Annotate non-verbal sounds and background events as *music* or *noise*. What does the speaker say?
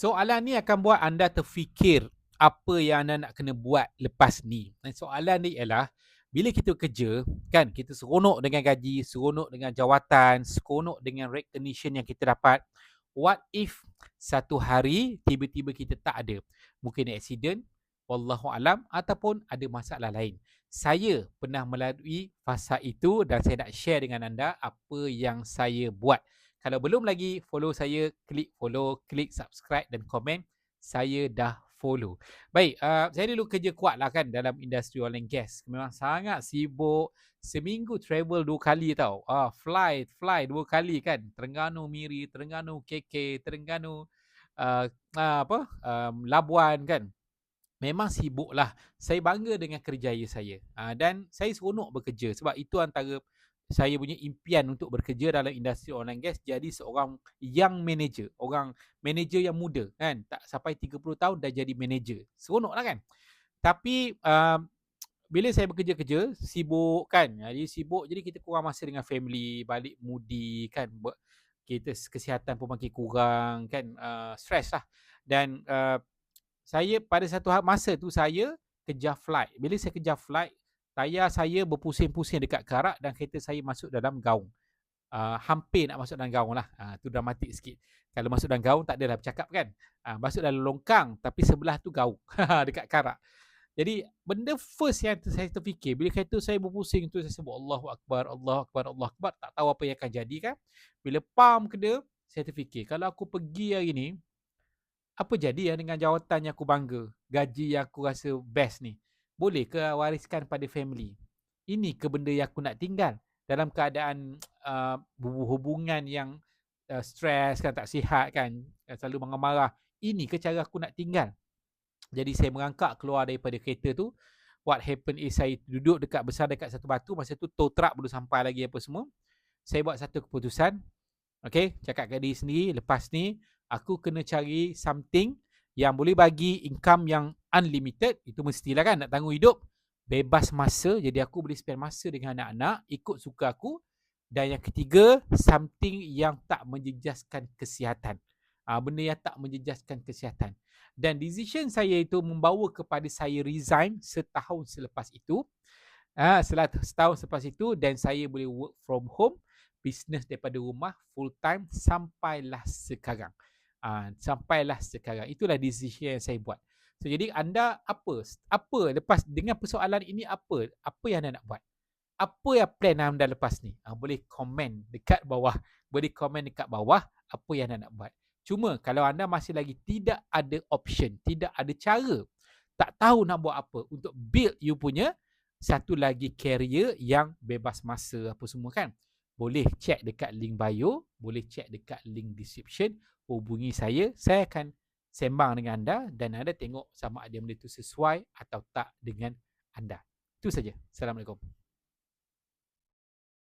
Soalan ni akan buat anda terfikir apa yang anda nak kena buat lepas ni. Dan soalan ni ialah bila kita kerja, kan kita seronok dengan gaji, seronok dengan jawatan, seronok dengan recognition yang kita dapat. What if satu hari tiba-tiba kita tak ada? Mungkin accident, wallahu alam ataupun ada masalah lain. Saya pernah melalui fasa itu dan saya nak share dengan anda apa yang saya buat. Kalau belum lagi follow saya, klik follow, klik subscribe dan komen. Saya dah follow. Baik, uh, saya dulu kerja kuat lah kan dalam industri oil and gas. Memang sangat sibuk. Seminggu travel dua kali tau. Ah, fly, fly dua kali kan. Terengganu Miri, Terengganu KK, Terengganu uh, uh, apa? Um, Labuan kan. Memang sibuk lah. Saya bangga dengan kerjaya saya. Uh, dan saya seronok bekerja sebab itu antara saya punya impian untuk bekerja dalam industri oil and gas jadi seorang young manager, orang manager yang muda kan, tak sampai 30 tahun dah jadi manager. Seronoklah kan. Tapi uh, bila saya bekerja-kerja, sibuk kan. Jadi sibuk jadi kita kurang masa dengan family, balik mudi kan. Kita kesihatan pun makin kurang kan, uh, stress lah. Dan uh, saya pada satu masa tu saya kejar flight. Bila saya kejar flight, tayar saya berpusing-pusing dekat karak dan kereta saya masuk dalam gaung. Uh, hampir nak masuk dalam gaung lah. Uh, tu dramatik sikit. Kalau masuk dalam gaung tak adalah bercakap kan. Uh, masuk dalam longkang tapi sebelah tu gaung *laughs* dekat karak. Jadi benda first yang saya terfikir bila kereta saya berpusing tu saya sebut Allahu Akbar, Allahu Akbar, Allahu Akbar. Tak tahu apa yang akan jadi kan. Bila pam kena saya terfikir kalau aku pergi hari ni apa jadi ya dengan jawatan yang aku bangga, gaji yang aku rasa best ni boleh ke wariskan pada family? Ini ke benda yang aku nak tinggal dalam keadaan *tsk* uh, hubungan yang uh, stres kan, tak sihat kan, selalu marah-marah. Ini ke cara aku nak tinggal? Jadi saya merangkak keluar daripada kereta tu. What happened is saya duduk dekat besar dekat satu batu. Masa tu tow truck belum sampai lagi apa semua. Saya buat satu keputusan. Okay, cakap kat diri sendiri. Lepas ni, aku kena cari something yang boleh bagi income yang unlimited itu mestilah kan nak tanggung hidup. Bebas masa jadi aku boleh spend masa dengan anak-anak ikut suka aku. Dan yang ketiga something yang tak menjejaskan kesihatan. Uh, benda yang tak menjejaskan kesihatan. Dan decision saya itu membawa kepada saya resign setahun selepas itu. Uh, setelah setahun selepas itu dan saya boleh work from home business daripada rumah full time sampailah sekarang uh, sampailah sekarang. Itulah decision yang saya buat. So jadi anda apa? Apa lepas dengan persoalan ini apa? Apa yang anda nak buat? Apa yang plan anda lepas ni? Uh, boleh komen dekat bawah. Boleh komen dekat bawah apa yang anda nak buat. Cuma kalau anda masih lagi tidak ada option, tidak ada cara, tak tahu nak buat apa untuk build you punya satu lagi career yang bebas masa apa semua kan. Boleh check dekat link bio, boleh check dekat link description hubungi saya, saya akan sembang dengan anda dan anda tengok sama ada benda itu sesuai atau tak dengan anda. Itu saja. Assalamualaikum.